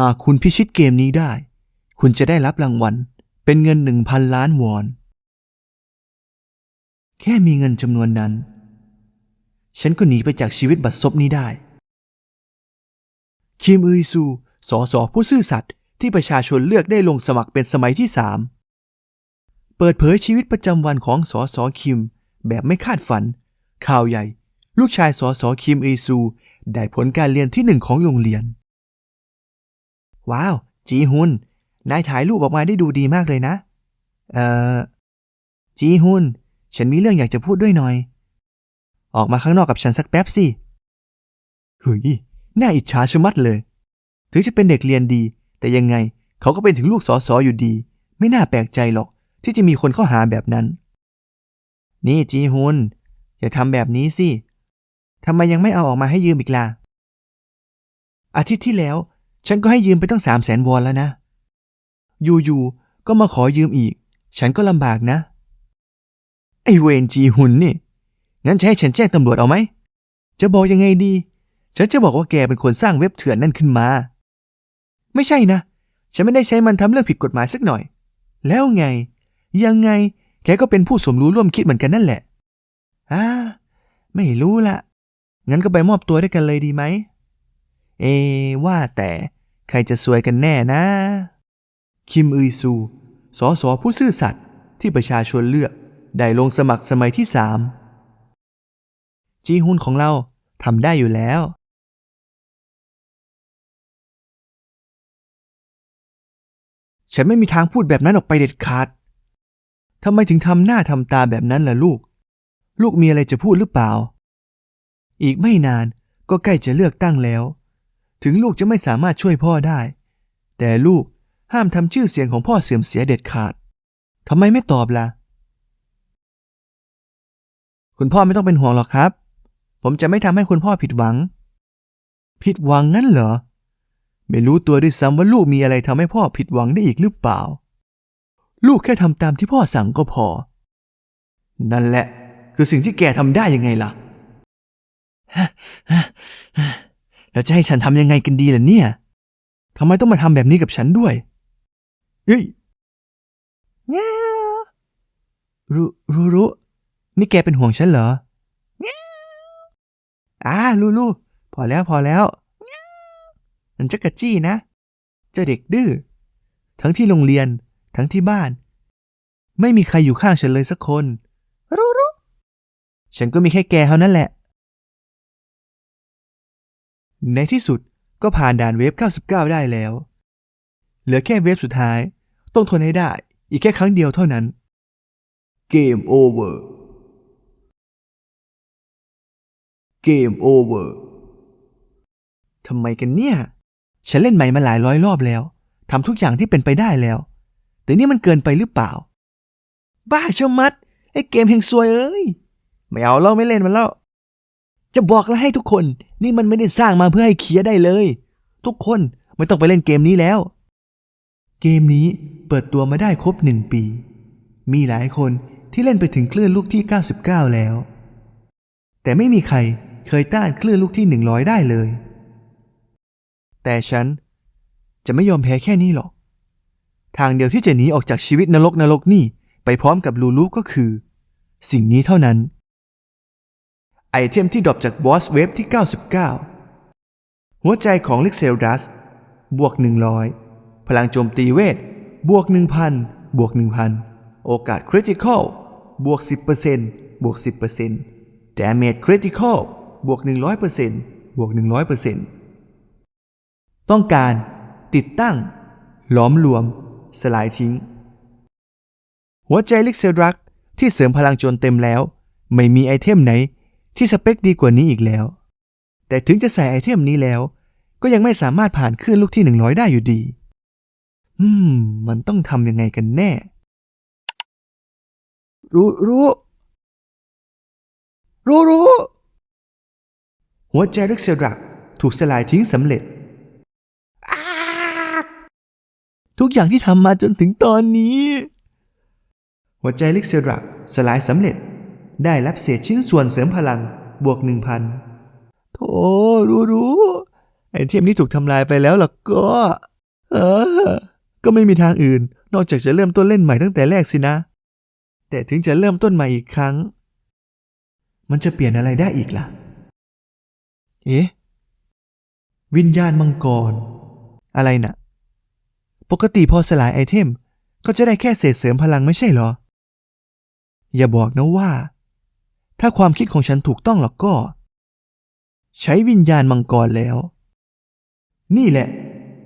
หากคุณพิชิตเกมนี้ได้ คุณจะได้รับรางวัล เป็นเงินหนึ่งพันล้านวอน แค่มีเงินจำนวนนั้น ฉันก็หนีไปจากชีวิตบัดซบนี้ได้ คิมอึยซูสอสอผู้ซื่อสัตย์ที่ประชาชนเลือกได้ลงสมัครเป็นสมัยที่สามเปิดเผยชีวิตประจำวันของสอสอคิม แบบไม่คาดฝัน ข่าวใหญ่ ลูกชายสอสอคิมอึยซู ได้ผลการเรียนที่หนึ่งของโรงเรียน ว้าว จีฮุน นายถ่ายรูปออกมาได้ดูดีมากเลยนะ เอ่อ จีฮุน ฉันมีเรื่องอยากจะพูดด้วยหน่อย ออกมาข้างนอกกับฉันสักแป๊บสิ เฮ้ย น่าอิจฉาชะมัดเลย ถึงจะเป็นเด็กเรียนดี แต่ยังไงเขาก็เป็นถึงลูกสอสออยู่ดี ไม่น่าแปลกใจหรอก ที่จะมีคนเข้าหาแบบนั้น นี่จีฮุน อย่าทำแบบนี้สิทำไมยังไม่เอาออกมาให้ยืมอีกล่ะอาทิตย์ที่แล้ว ฉันก็ให้ยืมไปตั้งสามแสนวอนแล้วนะ อยู่ๆ ก็มาขอยืมอีก ฉันก็ลำบากนะ ไอเวนจีหุนนี่ งั้นจะให้ฉันแจ้งตำรวจเอาไหม จะบอกยังไงดี ฉันจะบอกว่าแกเป็นคนสร้างเว็บเถื่อนนั่นขึ้นมา ไม่ใช่นะ ฉันไม่ได้ใช้มันทำเรื่องผิดกฎหมายสักหน่อย แล้วไง ยังไง แกก็เป็นผู้สมรู้ร่วมคิดเหมือนกันนั่นแหละ อ่า ไม่รู้ละ งั้นก็ไปมอบตัวด้วยกันเลยดีไหม เอว่าแต่ ใครจะสวยกันแน่นะ คิมอึยซูสอสอผู้ซื่อสัตย์ที่ประชาชนเลือก ได้ลงสมัครสมัยที่สามจีฮุนของเราทำได้อยู่แล้ว ฉันไม่มีทางพูดแบบนั้นออกไปเด็ดขาดทำไมถึงทำหน้าทำตาแบบนั้นล่ะลูก ลูกมีอะไรจะพูดหรือเปล่า อีกไม่นานก็ใกล้จะเลือกตั้งแล้ว ถึงลูกจะไม่สามารถช่วยพ่อได้ แต่ลูกห้ามทำชื่อเสียงของพ่อเสื่อมเสียเด็ดขาดทำไมไม่ตอบล่ะ คุณพ่อไม่ต้องเป็นห่วงหรอกครับ ผมจะไม่ทำให้คุณพ่อผิดหวัง ผิดหวังงั้นเหรอ ไม่รู้ตัวด้วยซ้ำว่าลูกมีอะไรทำให้พ่อผิดหวังได้อีกหรือเปล่า ลูกแค่ทำตามที่พ่อสั่งก็พอ นั่นแหละ คือสิ่งที่แกทำได้ยังไงล่ะ แล้วจะให้ฉันทำยังไงกันดีล่ะเนี่ยทำไมต้องมาทำแบบนี้กับฉันด้วย เฮ้ยเงี้ยรู้รู้รู้นี่แกเป็นห่วงฉันเหรอเงี้ยอ่ารู้รู้พอแล้วพอแล้วนั่นจะกระจี้นะ เจ้าเด็กดื้อ ทั้งที่โรงเรียน ทั้งที่บ้าน ไม่มีใครอยู่ข้างฉันเลยสักคน รู้รู้ฉันก็มีแค่แกเท่านั้นแหละ ในที่สุดก็ผ่านด่านเวฟ 99 ได้แล้ว เหลือแค่เวฟสุดท้าย ต้องทนให้ได้อีกแค่ครั้งเดียวเท่านั้น เกมโอเวอร์ เกมโอเวอร์ ทำไมกันเนี่ย ฉันเล่นใหม่มาหลายร้อยรอบแล้ว ทำทุกอย่างที่เป็นไปได้แล้ว แต่นี่มันเกินไปหรือเปล่า บ้าชะมัด ไอ้เกมเฮงซวยเอ้ย ไม่เอาเราไม่เล่นมันแล้ว จะบอกแล้วให้ทุกคน นี่มันไม่ได้สร้างมาเพื่อให้เคลียร์ได้เลย ทุกคนไม่ต้องไปเล่นเกมนี้แล้ว เกมนี้เปิดตัวมาได้ครบหนึ่งปี มีหลายคนที่เล่นไปถึงคลื่นลูกที่ 99 แล้ว แต่ไม่มีใครเคยต้านคลื่นลูกที่ 100 ได้เลย แต่ฉันจะไม่ยอมแพ้แค่นี้หรอก ทางเดียวที่จะหนีออกจากชีวิตนรกนรกนี่ไปพร้อมกับลูลูก็คือ สิ่งนี้เท่านั้น ไอเทมที่ดรอปจากบอสเวฟที่ 99 หัวใจของลิกเซลดัส บวก 100 พลังโจมตีเวท บวก 1,000 บวก 1,000 โอกาสคริติคอล บวก 10%บวก 10% Damage Critical บวก 100%บวก 100%ต้องการ ติดตั้ง หลอมรวม สลายทิ้ง หัวใจลิกเซลดักที่เสริมพลังโจนเต็มแล้ว ไม่มีไอเทมไหน ที่สเปคดีกว่านี้อีกแล้ว แต่ถึงจะใส่ไอเทมนี้แล้ว ก็ยังไม่สามารถผ่านคลื่นลูกที่ 100 ได้อยู่ดี อืม มันต้องทำยังไงกันแน่ รู้รู้ รู้รู้ หัวใจริกเซลดักถูกสลายทิ้งสำเร็จ ทุกอย่างที่ทำมาจนถึงตอนนี้ หัวใจลิกเซลดักสลายสำเร็จ ได้รับเศษชิ้นส่วนเสริมพลังบวกหนึ่งพันโถรู้รู้ไอไอเทมนี้ถูกทำลายไปแล้วล่ะก็ เออ ก็ไม่มีทางอื่น นอกจากจะเริ่มต้นเล่นใหม่ตั้งแต่แรกสินะ แต่ถึงจะเริ่มต้นใหม่อีกครั้ง มันจะเปลี่ยนอะไรได้อีกล่ะ เอ๊ะ วิญญาณมังกร อะไรน่ะ ปกติพอสลายไอเทม ก็จะได้แค่เศษเสริมพลังไม่ใช่เหรอ อย่าบอกนะว่า ถ้าความคิดของฉันถูกต้องหรอกก็ ใช้วิญญาณมังกรแล้ว นี่แหละ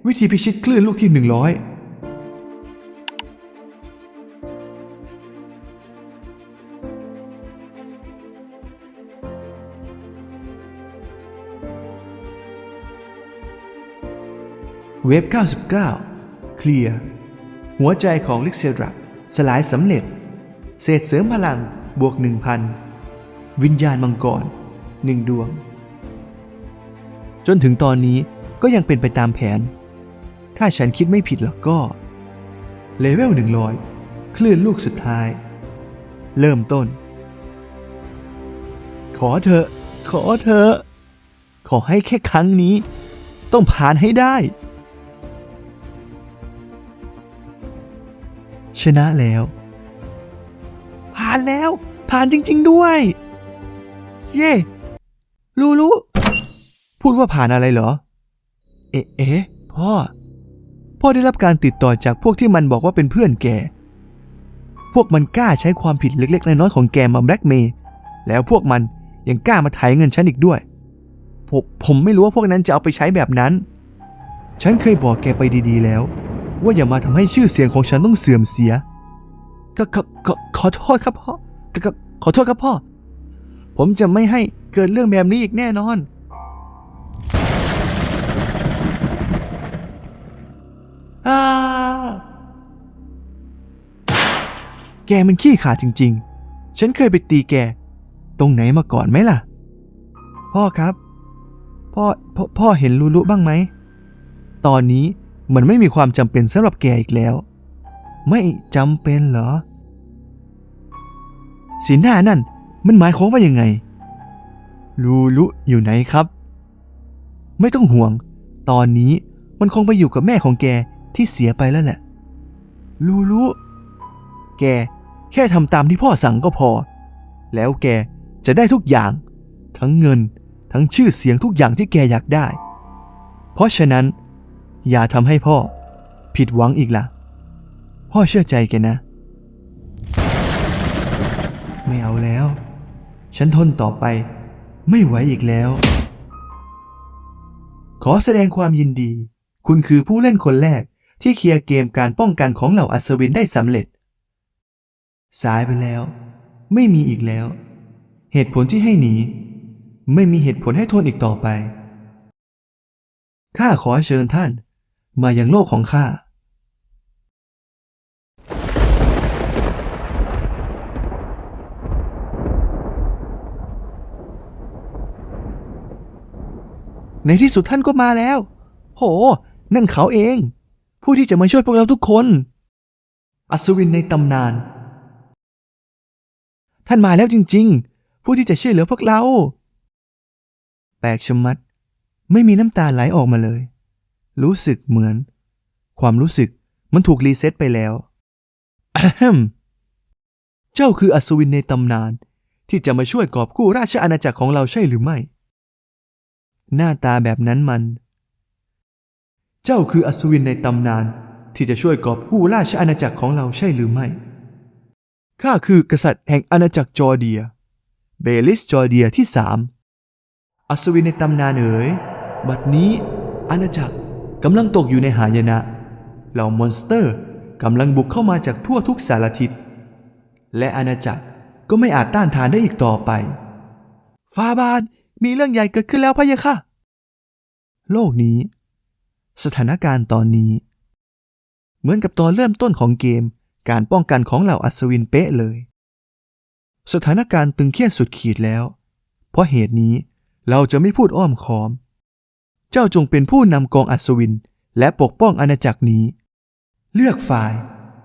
วิธีพิชิตคลื่นลูกที่หนึ่งร้อยเว็บ99 เคลียร์ หัวใจของลิกเซดรักสลายสำเร็จ เศษเสริมพลัง บวก 1,000 วิญญาณมังกรหนึ่งดวง จนถึงตอนนี้ก็ยังเป็นไปตามแผน ถ้าฉันคิดไม่ผิดแล้วก็เลเวล100 คลื่นลูกสุดท้าย เริ่มต้น ขอเถอขอเถอขอให้แค่ครั้งนี้ ต้องผ่านให้ได้ ชนะแล้ว ผ่านแล้ว ผ่านจริง ๆ ด้วย เย่รู้รู้พูดว่าผ่านอะไรเหรอ เอ๊ะพ่อ พ่อได้รับการติดต่อจากพวกที่มันบอกว่าเป็นเพื่อนแก พวกมันกล้าใช้ความผิดเล็กๆ น้อยๆของแกมาแบล็กเมย์แล้วพวกมันยังกล้ามาไถเงินฉันอีกด้วย ผมผมไม่รู้ว่าพวกนั้นจะเอาไปใช้แบบนั้น ฉันเคยบอกแกไปดีๆแล้ว ว่าอย่ามาทำให้ชื่อเสียงของฉันต้องเสื่อมเสีย ก็ขอขอโทษครับพ่อขอโทษครับพ่อ ผมจะไม่ให้เกิดเรื่องแบบนี้อีกแน่นอนอาแกมันขี้ขลาดจริง ๆ ฉันเคยไปตีแก ตรงไหนมาก่อนไหมล่ะ พ่อครับ พ่อพ่อพ่อเห็นลูลุบ้างไหม ตอนนี้มันไม่มีความจำเป็นสำหรับแกอีกแล้ว ไม่จำเป็นเหรอ สีหน้านั่น มันหมายความว่ายังไง ลูลุอยู่ไหนครับ ไม่ต้องห่วง ตอนนี้มันคงไปอยู่กับแม่ของแกที่เสียไปแล้วแหละ ลูลุแกแค่ทำตามที่พ่อสั่งก็พอ แล้วแกจะได้ทุกอย่าง ทั้งเงินทั้งชื่อเสียงทุกอย่างที่แกอยากได้ เพราะฉะนั้น อย่าทำให้พ่อ ผิดหวังอีกล่ะ พ่อเชื่อใจแกนะ ไม่เอาแล้ว ฉันทนต่อไป ไม่ไหวอีกแล้ว ขอแสดงความยินดี คุณคือผู้เล่นคนแรกที่เคลียร์เกมการป้องกันของเหล่าอัศวินได้สำเร็จ สายไปแล้ว ไม่มีอีกแล้ว เหตุผลที่ให้หนี ไม่มีเหตุผลให้ทนอีกต่อไป ข้าขอเชิญท่าน มายังโลกของข้า ในที่สุดท่านก็มาแล้ว โห นั่นเขาเอง ผู้ที่จะมาช่วยพวกเราทุกคน อัศวินในตำนาน ท่านมาแล้วจริง ๆ ผู้ที่จะช่วยเหลือพวกเรา แปลกชะมัด ไม่มีน้ำตาไหลออกมาเลย รู้สึกเหมือน ความรู้สึกมันถูกรีเซ็ตไปแล้วเจ้าคืออัศวินในตำนาน ที่จะมาช่วยกอบกู้ราชอาณาจักรของเราใช่หรือไม่ หน้าตาแบบนั้นมัน เจ้าคืออัศวินในตำนานที่จะช่วยกอบกู้ราชอาณาจักรของเราใช่หรือไม่ ข้าคือกษัตริย์แห่งอาณาจักรจอร์เดีย เบลิสจอร์เดียที่สามอัศวินในตำนานเอ๋ย บัดนี้อาณาจักรกำลังตกอยู่ในหายนะ เหล่ามอนสเตอร์กำลังบุกเข้ามาจากทั่วทุกสารทิศ และอาณาจักรก็ไม่อาจต้านทานได้อีกต่อไป ฟาบาท มีเรื่องใหญ่เกิดขึ้นแล้วพะยะค่ะ โลกนี้ สถานการณ์ตอนนี้ เหมือนกับตอนเริ่มต้นของเกม การป้องกันของเหล่าอัศวินเป๊ะเลย สถานการณ์ตึงเครียดสุดขีดแล้ว เพราะเหตุนี้เราจะไม่พูดอ้อมค้อม เจ้าจงเป็นผู้นำกองอัศวินและปกป้องอาณาจักรนี้ เลือกฝ่าย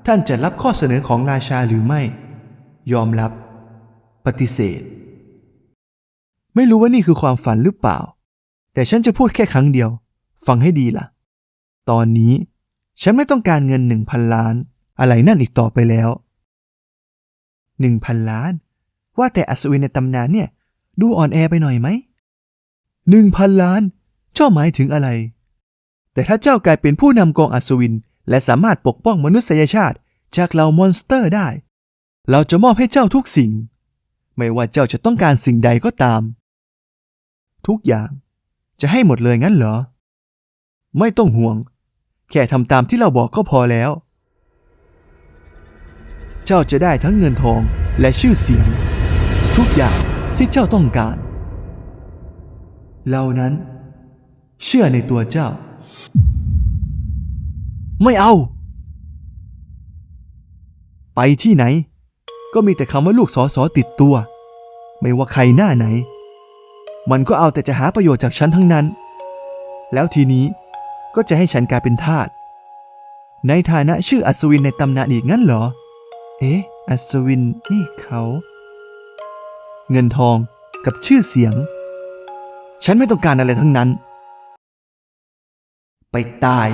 ท่านจะรับข้อเสนอของราชาหรือไม่ ยอมรับ ปฏิเสธ ไม่รู้ว่านี่คือความฝันหรือเปล่า แต่ฉันจะพูดแค่ครั้งเดียว ฟังให้ดีล่ะ ตอนนี้ฉันไม่ต้องการเงินหนึ่งพันล้าน อะไรนั่นอีกต่อไปแล้วหนึ่งพันล้าน ว่าแต่อัศวินในตำนานเนี่ย ดูอ่อนแอไปหน่อยไหมหนึ่งพันล้านเจ้าหมายถึงอะไร แต่ถ้าเจ้ากลายเป็นผู้นำกองอัศวิน และสามารถปกป้องมนุษยชาติ จากเหล่ามอนสเตอร์ได้ เราจะมอบให้เจ้าทุกสิ่ง ไม่ว่าเจ้าจะต้องการสิ่งใดก็ตาม ทุกอย่าง จะให้หมดเลยงั้นเหรอ ไม่ต้องห่วง แค่ทำตามที่เราบอกก็พอแล้ว เจ้าจะได้ทั้งเงินทองและชื่อเสียง ทุกอย่างที่เจ้าต้องการ เรานั้น เชื่อในตัวเจ้า ไม่เอา ไปที่ไหน ก็มีแต่คำว่าลูกสอสอติดตัว ไม่ว่าใครหน้าไหน มันก็เอาแต่จะหาประโยชน์จากฉันทั้งนั้น แล้วทีนี้ก็จะให้ฉันกลายเป็นทาส ในฐานะชื่ออัศวินในตำนานอีกงั้นเหรอ เอ๊ะ อัศวินนี่เขา เงินทองกับชื่อเสียง ฉันไม่ต้องการอะไรทั้งนั้น ไปตาย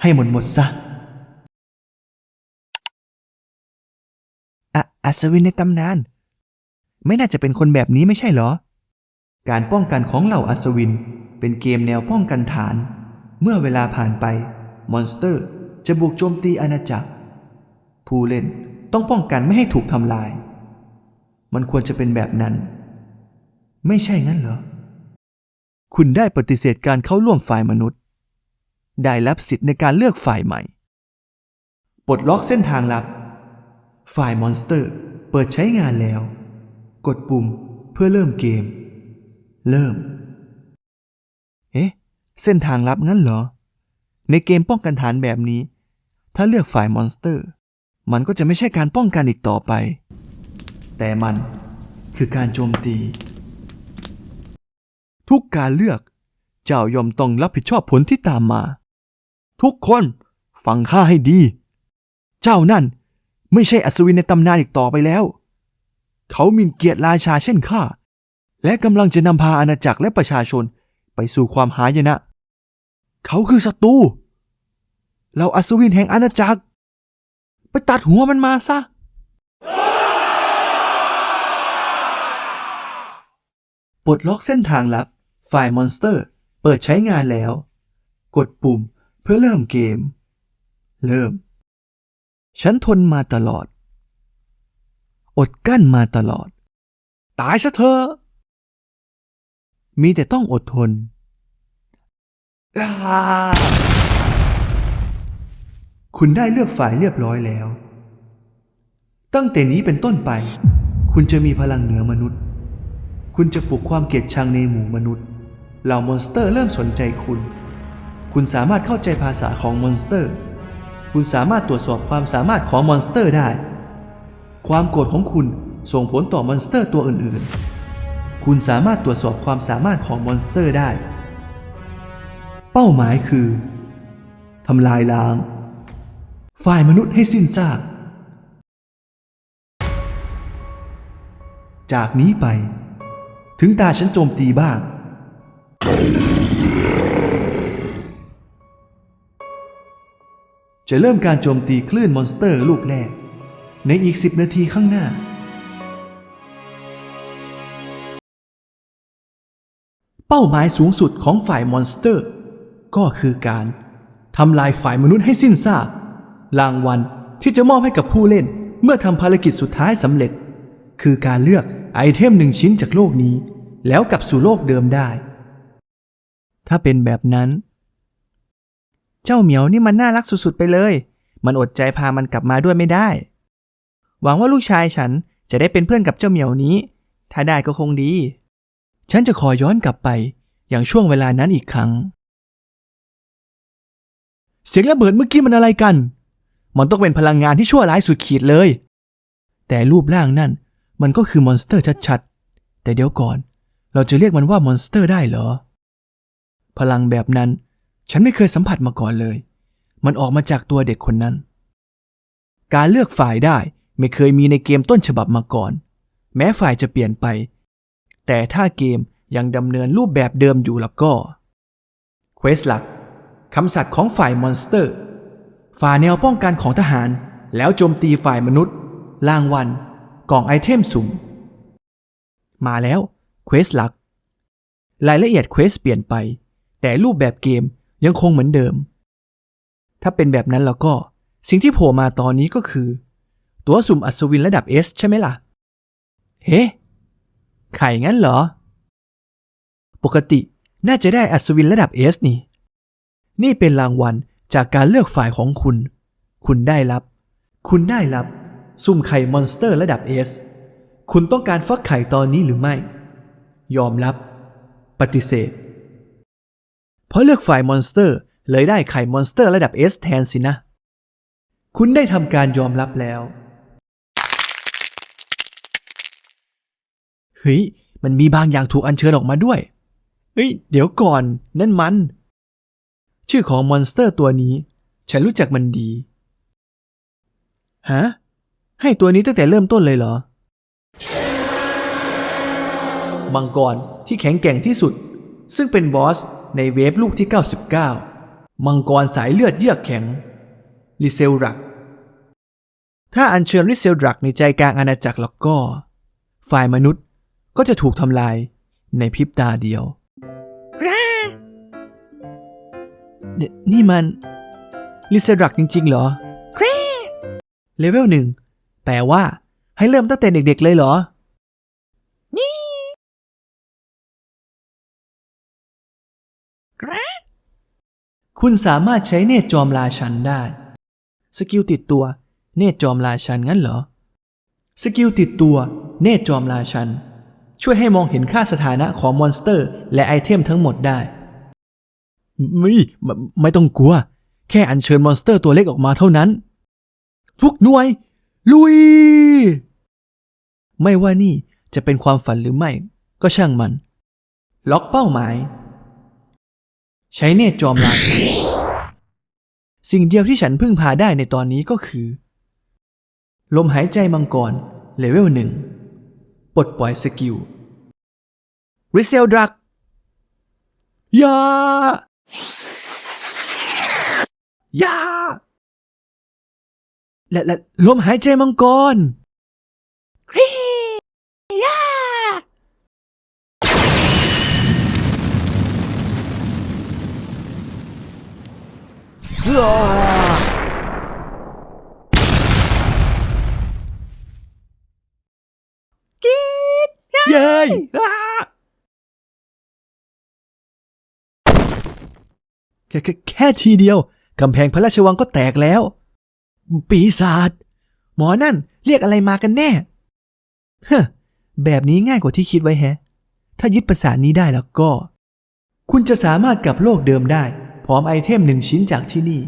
ให้หมดหมดซะอะอัศวินในตำนาน ไม่น่าจะเป็นคนแบบนี้ไม่ใช่เหรอ การป้องกันของเหล่าอัศวิน เป็นเกมแนวป้องกันฐาน เมื่อเวลาผ่านไป มอนสเตอร์จะบุกโจมตีอาณาจักร ผู้เล่นต้องป้องกันไม่ให้ถูกทำลาย มันควรจะเป็นแบบนั้น ไม่ใช่งั้นเหรอ คุณได้ปฏิเสธการเข้าร่วมฝ่ายมนุษย์ ได้รับสิทธิ์ในการเลือกฝ่ายใหม่ ปลดล็อกเส้นทางลับ ฝ่ายมอนสเตอร์เปิดใช้งานแล้ว กดปุ่มเพื่อเริ่มเกม เริ่ม เอ๊ะ เส้นทางลับงั้นเหรอ ในเกมป้องกันฐานแบบนี้ ถ้าเลือกฝ่ายมอนสเตอร์ มันก็จะไม่ใช่การป้องกันอีกต่อไป แต่มันคือการโจมตี ทุกการเลือก เจ้ายอมต้องรับผิดชอบผลที่ตามมา ทุกคนฟังข้าให้ดี เจ้านั่นไม่ใช่อัศวินในตำนานอีกต่อไปแล้ว เขามินเกียรติราชาเช่นข้า และกำลังจะนำพาอาณาจักรและประชาชนไปสู่ความหายนะ เขาคือศัตรูเราอัศวินแห่งอาณาจักร ไปตัดหัวมันมาซะ ปลดล็อกเส้นทางลับ ฝ่ายมอนสเตอร์ เปิดใช้งานแล้ว กดปุ่มเพื่อเริ่มเกม เริ่ม ฉันทนมาตลอด อดกั้นมาตลอด ตายซะเถอะ มีแต่ต้องอดทน คุณได้เลือกฝ่ายเรียบร้อยแล้ว ตั้งแต่นี้เป็นต้นไป คุณจะมีพลังเหนือมนุษย์ คุณจะปลุกความเกลียดชังในหมู่มนุษย์ เหล่ามอนสเตอร์เริ่มสนใจคุณ คุณสามารถเข้าใจภาษาของมอนสเตอร์ คุณสามารถตรวจสอบความสามารถของมอนสเตอร์ได้ ความโกรธของคุณส่งผลต่อมอนสเตอร์ตัวอื่นๆ คุณสามารถตรวจสอบความสามารถของมอนสเตอร์ได้ เป้าหมายคือทำลายล้าง ฝ่ายมนุษย์ให้สิ้นซาก จากนี้ไป ถึงตาฉันโจมตีบ้าง จะเริ่มการโจมตีคลื่นมอนสเตอร์ลูกแรก ในอีก 10 นาทีข้างหน้า เป้าหมายสูงสุดของฝ่ายมอนสเตอร์ ก็คือการทำลายฝ่ายมนุษย์ให้สิ้นซากรางวัลที่จะมอบให้กับผู้เล่นเมื่อทำภารกิจสุดท้ายสำเร็จ คือการเลือกไอเทมหนึ่งชิ้นจากโลกนี้ แล้วกลับสู่โลกเดิมได้ ถ้าเป็นแบบนั้น เจ้าเหมียวนี่มันน่ารักสุดๆไปเลย มันอดใจพามันกลับมาด้วยไม่ได้ หวังว่าลูกชายฉันจะได้เป็นเพื่อนกับเจ้าเหมียวนี้ ถ้าได้ก็คงดี ฉันจะขอย้อนกลับไปอย่างช่วงเวลานั้นอีกครั้ง เสียงระเบิดเมื่อกี้มันอะไรกัน มันต้องเป็นพลังงานที่ชั่วร้ายสุดขีดเลย แต่รูปร่างนั่นมันก็คือมอนสเตอร์ชัดๆ แต่เดี๋ยวก่อน เราจะเรียกมันว่ามอนสเตอร์ได้เหรอ พลังแบบนั้นฉันไม่เคยสัมผัสมาก่อนเลย มันออกมาจากตัวเด็กคนนั้น การเลือกฝ่ายได้ไม่เคยมีในเกมต้นฉบับมาก่อน แม้ฝ่ายจะเปลี่ยนไป แต่ถ้าเกมยังดำเนินรูปแบบเดิมอยู่แล้วก็คควสหลักคำสัตย์ของฝ่ายมอนสเตอร์ ฝ่าแนวป้องกันของทหาร แล้วโจมตีฝ่ายมนุษย์รางวัลกล่องไอเทมสุ่มมาแล้วเควสหลัก รายละเอียดเควสเปลี่ยนไป แต่รูปแบบเกมยังคงเหมือนเดิม ถ้าเป็นแบบนั้นแล้วก็สิ่งที่โผล่มาตอนนี้ก็คือ ตัวสุ่มอัศวินระดับ S ใช่ไหมล่ะ เฮ้ ไข่งั้นเหรอ ปกติน่าจะได้อัศวินระดับ S นี่ นี่เป็นรางวัลจากการเลือกฝ่ายของคุณ คุณได้รับ คุณได้รับสุ่มไข่มอนสเตอร์ระดับ S คุณต้องการฟักไข่ตอนนี้หรือไม่ ยอมรับ ปฏิเสธ เพราะเลือกฝ่ายมอนสเตอร์เลยได้ไข่มอนสเตอร์ระดับ S แทนสินะ คุณได้ทำการยอมรับแล้ว เฮ้ย มันมีบางอย่างถูกอัญเชิญออกมาด้วย เฮ้ย เดี๋ยวก่อน นั่นมัน ชื่อของมอนสเตอร์ตัวนี้ ฉันรู้จักมันดี ฮะ ให้ตัวนี้ตั้งแต่เริ่มต้นเลยเหรอ มังกรที่แข็งแกร่งที่สุด ซึ่งเป็นบอสในเวฟลูกที่ 99 มังกรสายเลือดเยือกแข็ง ลิเซลรัก ถ้าอัญเชิญลิเซลรักในใจกลางอาณาจักรแล้วก็ ฝ่ายมนุษย์ ก็จะถูกทำลายในพริบตาเดียวนนี่มันลิเซลรักจริง ๆ เหรอเลเวลหนึ่งแปลว่า ให้เริ่มตั้งแต่เด็ก ๆ เลยเหรอคุณสามารถใช้เนตรจอมราชันได้ สกิลติดตัว เนตรจอมราชันงั้นเหรอ สกิลติดตัว เนตรจอมราชัน ช่วยให้มองเห็นค่าสถานะของมอนสเตอร์ และไอเทมทั้งหมดได้ ไม่ไมไม่ต้องกลัว แค่อัญเชิญมอนสเตอร์ตัวเล็กออกมาเท่านั้น ทุกหน่วย ลุย ไม่ว่านี่จะเป็นความฝันหรือไม่ ก็ช่างมัน ล็อกเป้าหมาย ใช้เนตรจอมลายสิ่งเดียวที่ฉันพึ่งพาได้ในตอนนี้ก็คือ ลมหายใจมังกรเลเวลหนึ่งปลดปล่อยสกิล ริเซลดรักยายาและและลมหายใจมังกรครียาเย้ยอ่า แค่แค่ทีเดียวกำแพงพระราชวังก็แตกแล้ว ปีศาจหมอนั่นเรียกอะไรมากันแน่เฮ้แบบนี้ง่ายกว่าที่คิดไว้แฮะ ถ้ายึดประสาทนี้ได้แล้วก็ คุณจะสามารถกลับโลกเดิมได้ พร้อมไอเทมหนึ่งชิ้นจากที่นี่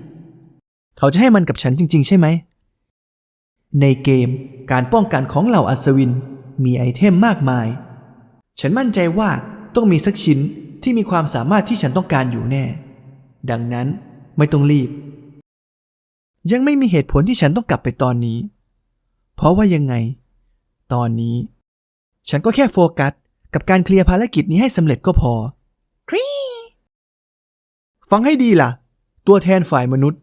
เขาจะให้มันกับฉันจริง ๆ ใช่ไหม ในเกมการป้องกันของเหล่าอัศวินมีไอเทมมากมาย ฉันมั่นใจว่าต้องมีสักชิ้นที่มีความสามารถที่ฉันต้องการอยู่แน่ ดังนั้นไม่ต้องรีบ ยังไม่มีเหตุผลที่ฉันต้องกลับไปตอนนี้ เพราะว่ายังไง ตอนนี้ ฉันก็แค่โฟกัส กับการเคลียร์ภารกิจนี้ให้สำเร็จก็พอฟังให้ดีล่ะ ตัวแทนฝ่ายมนุษย์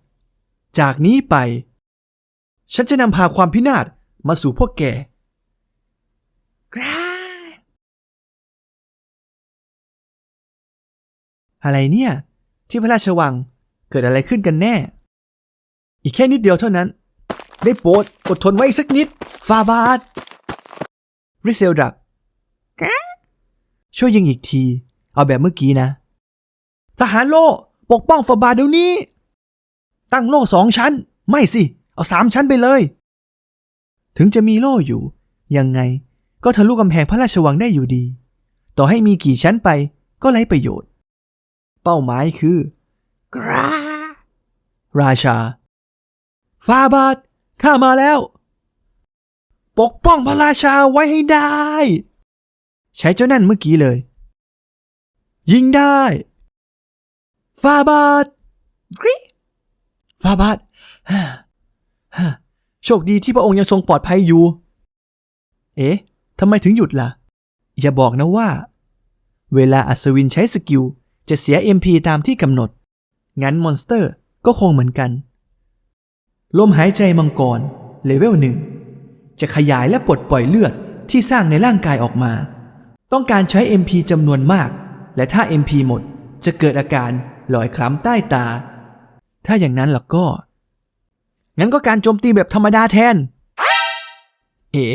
จากนี้ไป ฉันจะนำพาความพินาศมาสู่พวกแกอะไรเนี่ย ที่พระราชวัง เกิดอะไรขึ้นกันแน่ อีกแค่นิดเดียวเท่านั้น ได้โปรดอดทนไว้อีกสักนิด ฟาบาดริเซลดับช่วยยิงอีกที เอาแบบเมื่อกี้นะ ทหารโล่ปกป้องฟาบาดเดี๋ยวนี้ ตั้งโล่สองชั้น ไม่สิ เอาสามชั้นไปเลย ถึงจะมีโล่อยู่ ยังไงก็ทะลุกำแพงพระราชวังได้อยู่ดี ต่อให้มีกี่ชั้นไปก็ไร้ประโยชน์ เป้าหมายคือกราราชาฟาบาทข้ามาแล้ว ปกป้องพระราชาไว้ให้ได้ ใช้เจ้านั่นเมื่อกี้เลย ยิงได้ฟาบาทกริฟาบาทฮ่าฮ่าโชคดีที่พระองค์ยังทรงปลอดภัยอยู่ เอ๊ะทำไมถึงหยุดล่ะ อย่าบอกนะว่า เวลาอัศวินใช้สกิล จะเสีย MP ตามที่กำหนด งั้นมอนสเตอร์ก็คงเหมือนกัน ลมหายใจมังกรเลเวลหนึ่งจะขยายและปลดปล่อยเลือดที่สร้างในร่างกายออกมา ต้องการใช้ MP จำนวนมาก และถ้า MP หมดจะเกิดอาการลอยคล้ำใต้ตา ถ้าอย่างนั้นล่ะก็ งั้นก็การโจมตีแบบธรรมดาแทน เอ๋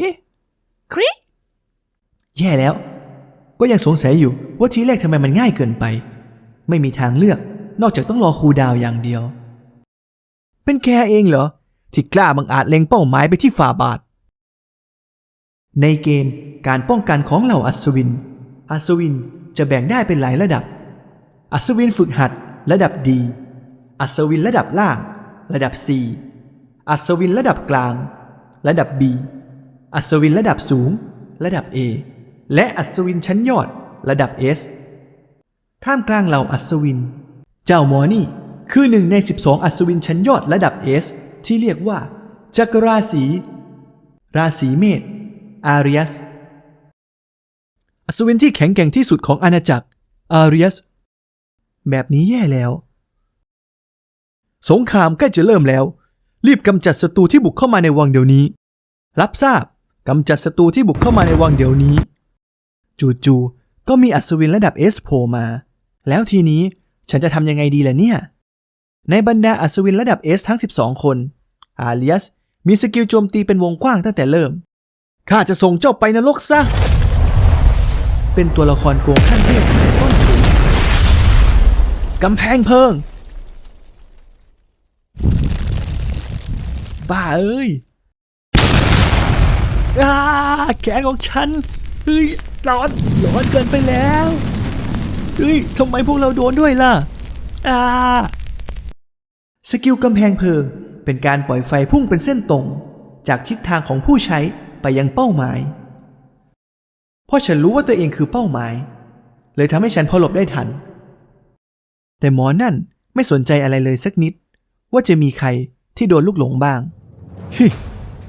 คริแย่แล้ว ก็ยังสงสัยอยู่ว่าทีแรกทำไมมันง่ายเกินไป ไม่มีทางเลือก นอกจากต้องรอครูดาวอย่างเดียว เป็นแกเองเหรอ ที่กล้าบังอาจเล็งเป้าหมายไปที่ฝ่าบาท ในเกมการป้องกันของเหล่าอัศวิน อัศวินจะแบ่งได้เป็นหลายระดับ อัศวินฝึกหัดระดับดี อัศวินระดับล่าง ระดับ C อัศวินระดับกลาง ระดับ B อัศวินระดับสูง ระดับ A และอัศวินชั้นยอด ระดับ S ท่ามกลางเหล่าอัศวิน เจ้าหมอนี่คือหนึ่งใน 12 อัศวินชั้นยอดระดับ S ที่เรียกว่าจักรราศี ราศีเมษอาริยัสอัศวินที่แข็งแกร่งที่สุดของอาณาจักรอาริยัสแบบนี้แย่แล้ว สงครามใกล้จะเริ่มแล้ว รีบกำจัดศัตรูที่บุกเข้ามาในวังเดี๋ยวนี้ รับทราบกำจัดศัตรูที่บุกเข้ามาในวังเดี๋ยวนี้ จู่ๆก็มีอัศวินระดับเอสโผล่มา แล้วทีนี้ฉันจะทำยังไงดีล่ะเนี่ย ในบรรดาอัศวินระดับเอสทั้ง 12 คน อาเลียสมีสกิลโจมตีเป็นวงกว้างตั้งแต่เริ่ม ข้าจะส่งเจ้าไปนรกซะ เป็นตัวละครโกงขั้นเทพต้นุกำแพงเพิง บ้าเอ้ยอาแขนของฉัน เฮ้ย ร้อน ร้อนเกินไปแล้ว เฮ้ยทำไมพวกเราโดนด้วยล่ะอาสกิลกำแพงเพลิง เป็นการปล่อยไฟพุ่งเป็นเส้นตรง จากทิศทางของผู้ใช้ไปยังเป้าหมาย เพราะฉันรู้ว่าตัวเองคือเป้าหมาย เลยทำให้ฉันพอหลบได้ทัน แต่หมอนั่นไม่สนใจอะไรเลยสักนิด ว่าจะมีใครที่โดนลูกหลงบ้างฮิ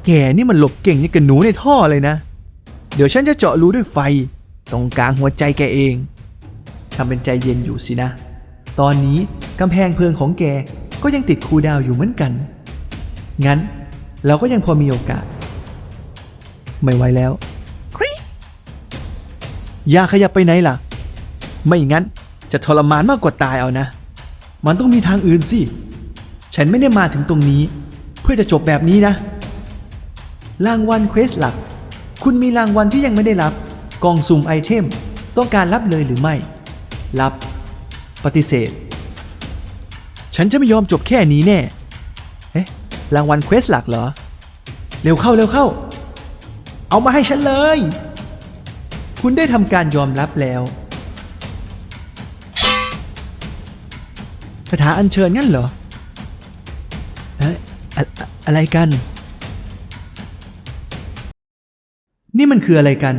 แกนี่มันหลบเก่งอย่งกับหนูในท่อเลยนะ เดี๋ยวฉันจะเจาะรูด้วยไฟ ตรงกลางหัวใจแกเอง ทำเป็นใจเย็นอยู่สินะ ตอนนี้กำแพงเพลิงของแกก็ยังติดคูลดาวน์อยู่เหมือนกัน งั้นเราก็ยังพอมีโอกาส ไม่ไหวแล้วครีอย่าขยับไปไหนล่ะ ไม่งั้นจะทรมานมากกว่าตายเอานะ มันต้องมีทางอื่นสิ ฉันไม่ได้มาถึงตรงนี้ เพื่อจะจบแบบนี้นะ รางวัลเควสหลัก คุณมีรางวัลที่ยังไม่ได้รับกล่องสุ่มไอเทม ต้องการรับเลยหรือไม่ รับ ปฏิเสธ ฉันจะไม่ยอมจบแค่นี้แน่ เอ๊ะ รางวัลเควสหลักเหรอ เร็วเข้าเร็วเข้า เอามาให้ฉันเลย คุณได้ทำการยอมรับแล้วคาถาอัญเชิญงั้นเหรอเอ๊ะอะอะอะไรกัน นี่มันคืออะไรกัน